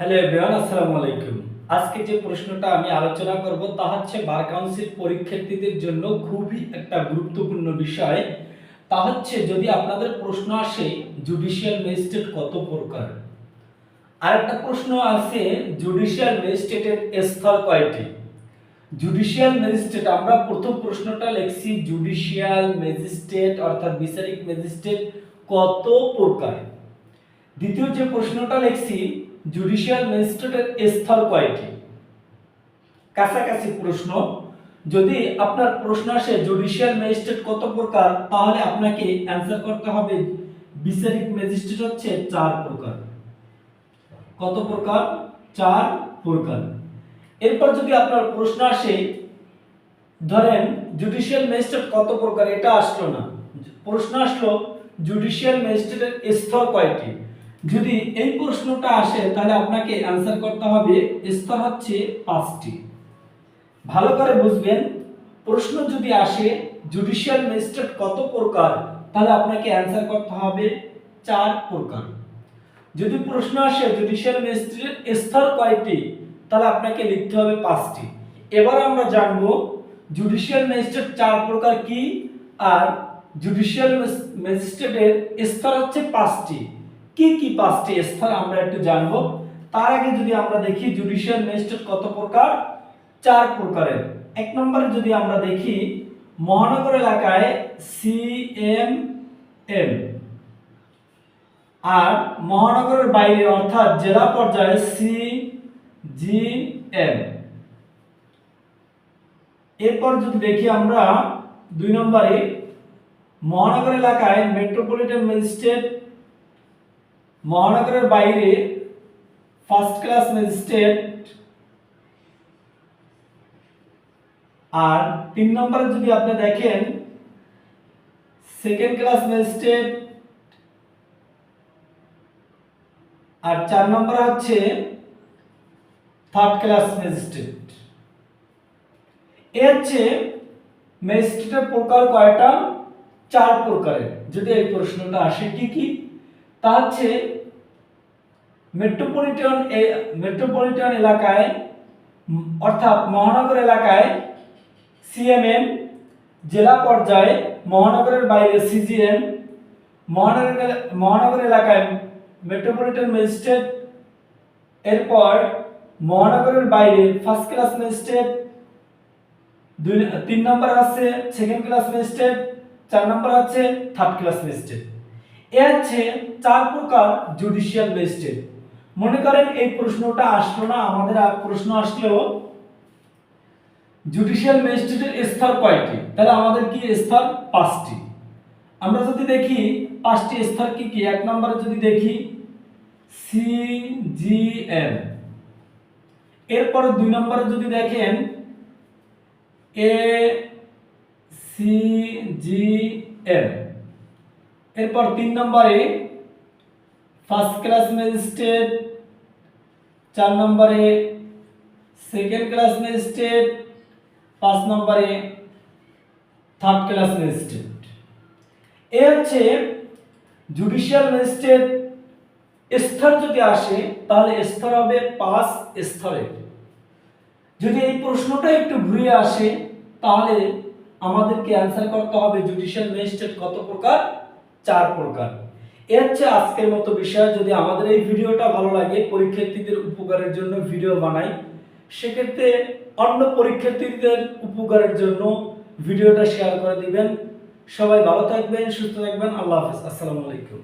Hello everyone আসসালামু আলাইকুম। আজকে যে প্রশ্নটা আমি আলোচনা করব তা হচ্ছে বার কাউন্সিল পরীক্ষার্থীদের জন্য খুবই একটা গুরুত্বপূর্ণ বিষয়। তা হচ্ছে যদি আপনাদের প্রশ্ন আসে জুডিশিয়াল ম্যাজিস্ট্রেট কত প্রকার? আর একটা প্রশ্ন আছে জুডিশিয়াল ম্যাজিস্ট্রেটের স্তর কয়টি? জুডিশিয়াল ম্যাজিস্ট্রেট আমরা প্রথম প্রশ্নটা লিখছি জুডিশিয়াল ম্যাজিস্ট্রেট অর্থাৎ বিচারিক ম্যাজিস্ট্রেট কত প্রকার? দ্বিতীয় যে প্রশ্নটা লিখছি জুডিশিয়াল ম্যাজিস্ট্রেটের স্তর কয়টি? কাছাকাছি প্রশ্ন। যদি আপনার প্রশ্ন আসে জুডিশিয়াল ম্যাজিস্ট্রেট কত প্রকার, তাহলে আপনাকে অ্যান্সার করতে হবে, বিচারিক ম্যাজিস্ট্রেট হচ্ছে চার প্রকার। কত প্রকার? চার প্রকার। এরপর যদি আপনার প্রশ্ন আসে, ধরেন জুডিশিয়াল ম্যাজিস্ট্রেট কত প্রকার, এটা আসলো না। প্রশ্ন আসলো জুডিশিয়াল ম্যাজিস্ট্রেটের স্তর কয়টি? যদি এই প্রশ্নটা আসে, তাহলে আপনাকে অ্যান্সার করতে হবে, স্তর হচ্ছে পাঁচটি। ভালো করে বুঝবেন, প্রশ্ন যদি আসে জুডিশিয়াল ম্যাজিস্ট্রেট কত প্রকার, তাহলে আপনাকে অ্যান্সার করতে হবে চার প্রকার। যদি প্রশ্ন আসে জুডিশিয়াল ম্যাজিস্ট্রেট স্তর কয়টি, তাহলে আপনাকে লিখতে হবে পাঁচটি। এবার আমরা জানব জুডিশিয়াল ম্যাজিস্ট্রেট চার প্রকার কি, আর জুডিশিয়াল ম্যাজিস্ট্রেটের স্তর হচ্ছে পাঁচটি। কি কি পাঁচটি স্তর আমরা একটু জানব? তার আগে যদি আমরা দেখি জুডিশিয়াল ম্যাজিস্ট্রেট কত প্রকার? চার প্রকারের। এক নম্বরে যদি আমরা দেখি, মহানগর এলাকায় সিএম এম আর মহানগরের বাইরে অর্থাৎ জেলা পর্যায়ে সি জি এম এরপর যদি দেখি আমরা, দুই নম্বরে মহানগর এলাকায় মেট্রোপলিটন ম্যাজিস্ট্রেট মহানগরের বাইরে ফার্স্ট ক্লাস ম্যাজিস্ট্রেট আর তিন নম্বরে যদি আপনি দেখেন সেকেন্ড ক্লাস ম্যাজিস্ট্রেট আর চার নম্বরে হচ্ছে থার্ড ক্লাস ম্যাজিস্ট্রেট এ হচ্ছে ম্যাজিস্ট্রেটের প্রকার কয়টা? চার প্রকারের। যদি এই প্রশ্নটা আসে, কি কি? তা হচ্ছে মেট্রোপলিটন মেট্রোপলিটন এলাকায়, অর্থাৎ মহানগর এলাকায় সিএমএম জেলা পর্যায়ে মহানগরের বাইরে সিজিএম মহানগর মহানগর এলাকায় মেট্রোপলিটন ম্যাজিস্ট্রেট এরপর মহানগরের বাইরে ফার্স্ট ক্লাস ম্যাজিস্ট্রেট দুই, তিন নম্বর আছে সেকেন্ড ক্লাস ম্যাজিস্ট্রেট চার নম্বর আছে থার্ড ক্লাস ম্যাজিস্ট্রেট এ হচ্ছে চার প্রকার জুডিশিয়াল ম্যাজিস্ট্রেট মনে করেন এই প্রশ্নটা আসলো না, আমাদের প্রশ্ন আসলেও জুডিশিয়াল ম্যাজিস্ট্রেটের স্তর কয়টি? তাহলে আমাদের কি স্তর? পাঁচটি। আমরা যদি দেখি, পাঁচটি স্তর কি কি? এক নম্বরে যদি দেখি সি জি এম এরপরে দুই নম্বরে যদি দেখেন এ সি জি এম এরপর তিন নম্বরে ফার্স্ট ক্লাস ম্যাজিস্ট্রেট চার নম্বরে সেকেন্ড ক্লাস ম্যাজিস্ট্রেট পাঁচ নম্বরে থার্ড ক্লাস ম্যাজিস্ট্রেট এ হচ্ছে জুডিশিয়াল ম্যাজিস্ট্রেট স্তর যদি আসে, তাহলে স্তর হবে পাঁচ স্তরের যদি এই প্রশ্নটা একটু ঘুরিয়ে আসে, তাহলে আমাদেরকে অ্যান্সার করতে হবে জুডিশিয়াল ম্যাজিস্ট্রেট কত প্রকার? চার প্রকার। এ হচ্ছে আজকের মতো বিষয়, যদি আমাদের এই ভিডিওটা ভালো লাগে, পরীক্ষার্থীদের উপকারের জন্য ভিডিও বানাই, সেক্ষেত্রে অন্য পরীক্ষার্থীদের উপকারের জন্য ভিডিওটা শেয়ার করে দিবেন। সবাই ভালো থাকবেন, সুস্থ থাকবেন, আল্লাহ হাফিজ, আসসালামু আলাইকুম।